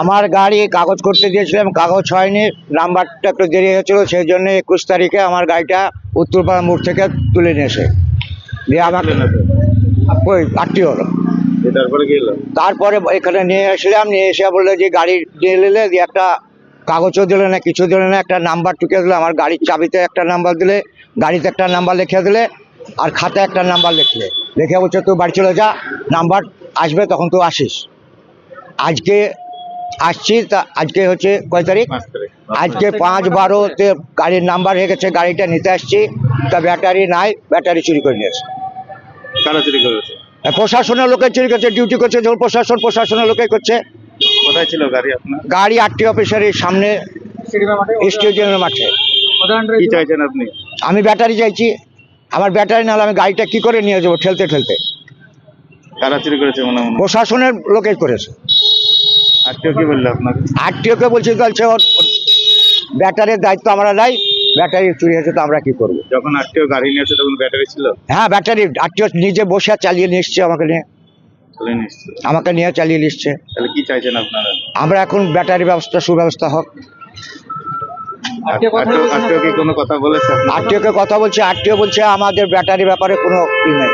আমার গাড়ি কাগজ করতে দিয়েছিলাম কাগজ হয়নি নাম্বারটা একটু দেরি হয়েছিল সেই জন্য একুশ তারিখে আমার গাড়িটা উত্তরপাড়া মোড় থেকে তুলে নিয়েছে দিয়ে আমাকে ওই আটটি হলো। তারপরে এখানে নিয়ে আসলাম নিয়ে এসে বলল যে গাড়ি নিয়ে নিলে দিয়ে একটা কাগজও দিলে না কিছু দিলে না একটা নাম্বার টুকে দিলে আমার গাড়ির চাবিতে একটা নাম্বার দিলে গাড়িতে একটা নাম্বার লিখে দিলে আর খাতায় একটা নাম্বার লিখলে। লিখে বলছে তুই বাড়ি চলে যা নাম্বার আসবে তখন তুই আসিস। আজকে আসছি তা আজকে হচ্ছে কয় তারিখ? আজকে পাঁচ বারোতে গাড়ির নাম্বার হয়ে গেছে গাড়িটা নিতে আসছি তা ব্যাটারি নাই ব্যাটারি চুরি করে নিয়েছে কারা চুরি করেছে? প্রশাসনের লোকে চুরি করছে ডিউটি করছে যখন প্রশাসন প্রশাসনের লোকে করছে। কোথায় ছিল গাড়ি আপনার? গাড়ি আটটি অফিসারের সামনে স্টেডিয়ামের মাঠে। কি চাইছেন আপনি? আমি ব্যাটারি চাইছি আমার ব্যাটারি নাহলে আমি গাড়িটা কি করে নিয়ে যাব ঠেলতে ঠেলতে। কারা চুরি করেছে মনে মনে? প্রশাসনের লোকে করেছে। আত্মীয় কি বলল আপনাকে? আরটিওকে বলছি বলছে ওর ব্যাটারির দায়িত্ব আমরা নাই ব্যাটারি চুরি হয়েছে তো আমরা কি করব? যখন আত্মীয় গাড়ি নিয়েছে তখন ব্যাটারি ছিল? হ্যাঁ ব্যাটারি আরটিও নিজে বসে চালিয়ে নিয়ে এসছে আমাকে নিয়ে। আমাকে নিয়ে চালিয়ে এসছে। তাহলে কি চাইছেন আপনারা? আমরা এখন ব্যাটারি ব্যবস্থা সুব্যবস্থা হোক। আত্মীয় আত্মীয় কোনো কথা বলেছে? আরটিওকে কথা বলছে আরটিও বলছে আমাদের ব্যাটারি ব্যাপারে কোনো ই নেই।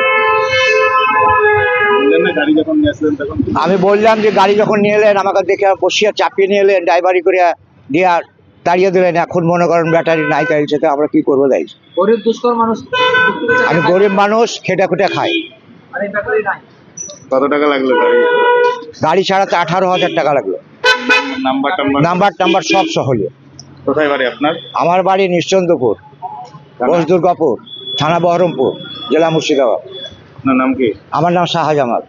আমি বললাম যে গাড়ি যখন নিয়ে এলেন আমাকে দেখে বসিয়ে চাপিয়ে নিয়ে এলেন ড্রাইভারি করে দিয়ে আর তাড়িয়ে দিলেন। এখন মনে করেন ব্যাটারি নাই চাইছে তো আমরা কি করব? তাই গরিব দুষ্কর মানুষ আমি গরিব মানুষ খেটে খুটে খাই। কত টাকা লাগল গাড়ি? গাড়ি ছাড়াতে আঠারো হাজার টাকা লাগল। নাম্বার টাম্বার? নাম্বার টাম্বার সব সহলে কোথায় বাড়ি আপনার? আমার বাড়ি নিশ্চন্দপুর ঘোষ দুর্গাপুর থানা বহরমপুর জেলা মুর্শিদাবাদ। আপনার নাম কি? আমার নাম শাহজামাল।